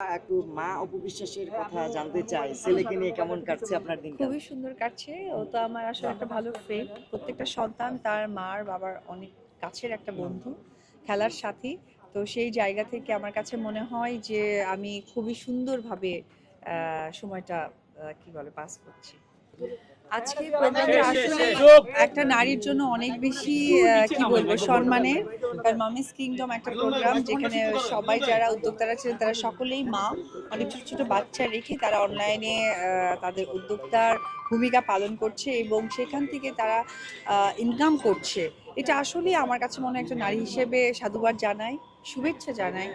একটু মা অপবিশ্বাসের কথা জানতে চাই। ছেলেকে নিয়ে কেমন কাটছে আপনার দিন খুবই সুন্দর কাটছে। ও তো আমার আসলে একটা ভালো ফ্রেন্ড প্রত্যেকটা সন্তান তার মার বাবার অনেক কাছের একটা বন্ধু খেলার সাথী। তো সেই জায়গা থেকে আমার কাছে মনে হয় যে আমি খুবই সুন্দরভাবে আহ, সময়টা কি বলে পাস করছি। আজকে প্রোগ্রামটা আসলে একটা নারীর জন্য অনেক বেশি আহ, কি বলব সম্মানের কারণ মামিস কিংডম একটা প্রোগ্রাম যেখানে সবাই যারা উদ্যোক্তারা ছিলেন তারা সকলেই মা। অনেক ছোট ছোট বাচ্চা রেখে তারা অনলাইনে তাদের উদ্যোক্তার ভূমিকা পালন করছে এবং সেখান থেকে তারা ইনকাম করছে। এটা আসলেই আমার কাছে মনে হয় একটা নারী হিসেবে সাধুবাদ জানাই শুভেচ্ছা জানাই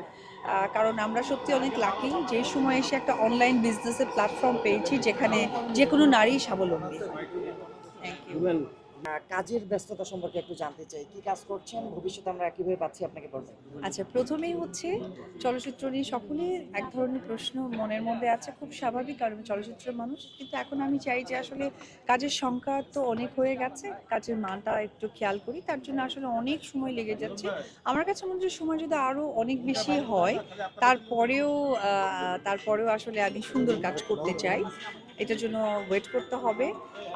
কারণ আমরা সত্যি অনেক লাকি যে সময় এসে একটা অনলাইন বিজনেসের প্ল্যাটফর্ম পেয়েছি যেখানে যে কোনো নারী স্বাবলম্বী। থ্যাংক ইউ কাজের ব্যস্ততা সম্পর্কে একটু জানতে চাই। কি কাজ করছেন? ভবিষ্যতে আমরা কীভাবে পাচ্ছি আপনাকে বলবেন আচ্ছা প্রথমেই হচ্ছে চলচ্চিত্র নিয়ে সকলের এক ধরনের প্রশ্ন মনের মধ্যে আছে, খুব স্বাভাবিক কারণ চলচ্চিত্রের মানুষ। কিন্তু এখন আমি চাই যে আসলে কাজের সংখ্যা তো অনেক হয়ে গেছে, কাজের মানটা একটু খেয়াল করি। তার জন্য আসলে অনেক সময় লেগে যাচ্ছে। আমার কাছে মনে হচ্ছে সময় যদি আরও অনেক বেশি হয়, তারপরেও তারপরেও আসলে আমি সুন্দর কাজ করতে চাই। এটার জন্য ওয়েট করতে হবে।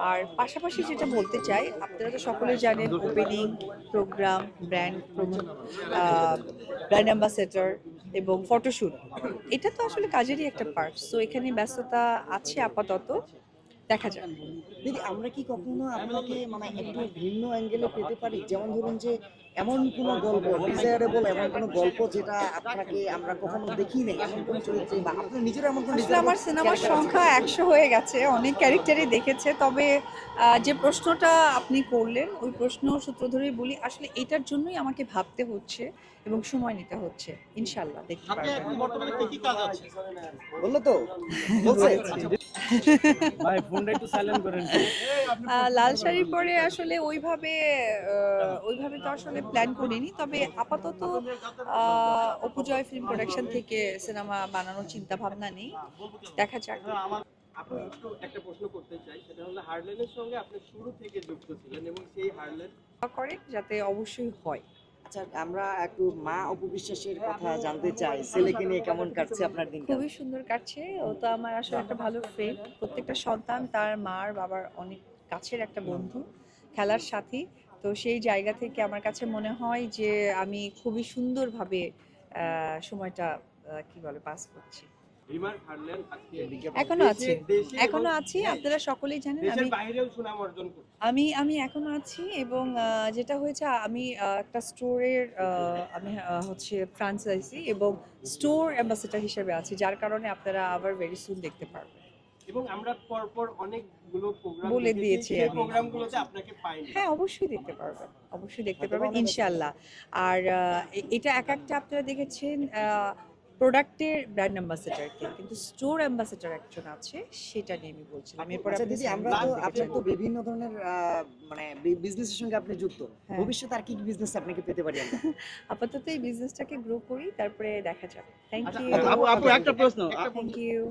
আর পাশাপাশি যেটা বলতে চাই, আপনারা তো সকলে জানেন opening program brand brand ambassador এবং ফটোশ্যুট এটা তো আসলে কাজেরই একটা পার্ট সো এখানে ব্যস্ততা আছে আপাতত। দেখা যাক। দিদি আমরা কি কখনো আপনাকে মানে একটু ভিন্ন অ্যাঙ্গেলে পেতে পারি? যেমন ধরুন যে এমন কোনো গল্প ডিজায়ারেবল এমন কোনো গল্প যেটা আপনাকে আমরা কখনো দেখি নাই এমন কোনো চরিত্র বা আপনি নিজের এমন কোনো আসলে আমার সিনেমার সংখ্যা একশো হয়ে গেছে অনেক ক্যারেক্টারই দেখেছে তবে আহ, যে প্রশ্নটা আপনি করলেন ওই প্রশ্ন সূত্র ধরেই বলি আসলে এটার জন্যই আমাকে ভাবতে হচ্ছে এবং সময় নিতে হচ্ছে ইনশাল্লাহ দেখতে আপনি এখন পারবেন বর্তমানে কি কি কাজ আছে? বলল তো? বলছে? ভাই ফোনটা একটু সাইলেন্ট করেন লাল শাড়ি পরে আসলে ওইভাবে ওইভাবে তো আসলে প্ল্যান করিনি। তবে আপাতত আহ, অপুজয় ফিল্ম প্রোডাকশন থেকে সিনেমা বানানোর চিন্তা ভাবনা নেই। দেখা যাক। আমার আপনার একটু একটা প্রশ্ন করতে চাই। সেটা হলো হার্লেনের সঙ্গে আপনি শুরু থেকে যুক্ত ছিলেন এবং সেই হার্লেন করেন যাতে অবশ্যই হয়। আচ্ছা আমরা একটু মা কথা জানতে চাই। ছেলেকে নিয়ে কেমন কাটছে আপনার দিন খুবই সুন্দর কাটছে। ও তো আমার আসলে একটা ভালো ফ্রেন্ড প্রত্যেকটা সন্তান তার মার বাবার অনেক কাছের একটা বন্ধু খেলার সাথী। তো সেই জায়গা থেকে আমার কাছে মনে হয় যে আমি খুবই সুন্দরভাবে আহ, সময়টা কি বলে পাস করছি। এখনও আছে। এখনও আছি আপনারা সকলেই জানেন আমি বাইরেও সুনাম অর্জন করছে। আমি আমি এখনও আছি এবং যেটা হয়েছে আমি একটা স্টোরের আমি হচ্ছে ফ্রান্সাইজি এবং স্টোর অ্যাম্বাসেডার হিসেবে আছি যার কারণে আপনারা আবার ভেরি সুন দেখতে পারবেন। এবং আমরা পরপর অনেকগুলো প্রোগ্রাম বলে দিয়েছি। প্রোগ্রামগুলোতে আপনাকে পাইনি। হ্যাঁ অবশ্যই দেখতে পারবেন অবশ্যই দেখতে পারবেন। ইনশাল্লাহ আর এটা এক একটা আপনারা দেখেছেন প্রোডাক্টের ব্র্যান্ড অ্যাম্বাসেডারকে কিন্তু স্টোর অ্যাম্বাসেডার একজন আছে সেটা নিয়ে আমি বলছিলাম। এরপর আচ্ছা আপনি দিদি আমরা তো আপনার তো বিভিন্ন ধরনের আহ, মানে বিজনেসের সঙ্গে আপনি যুক্ত। হ্যাঁ। ভবিষ্যতে আর কি বিজনেস আপনাকে পেতে পারি আপাতত এই বিজনেসটাকে গ্রো করি তারপরে দেখা যাবে। থ্যাংক আচ্ছা, ইউ আপু, আপু, একটা প্রশ্ন। Thank you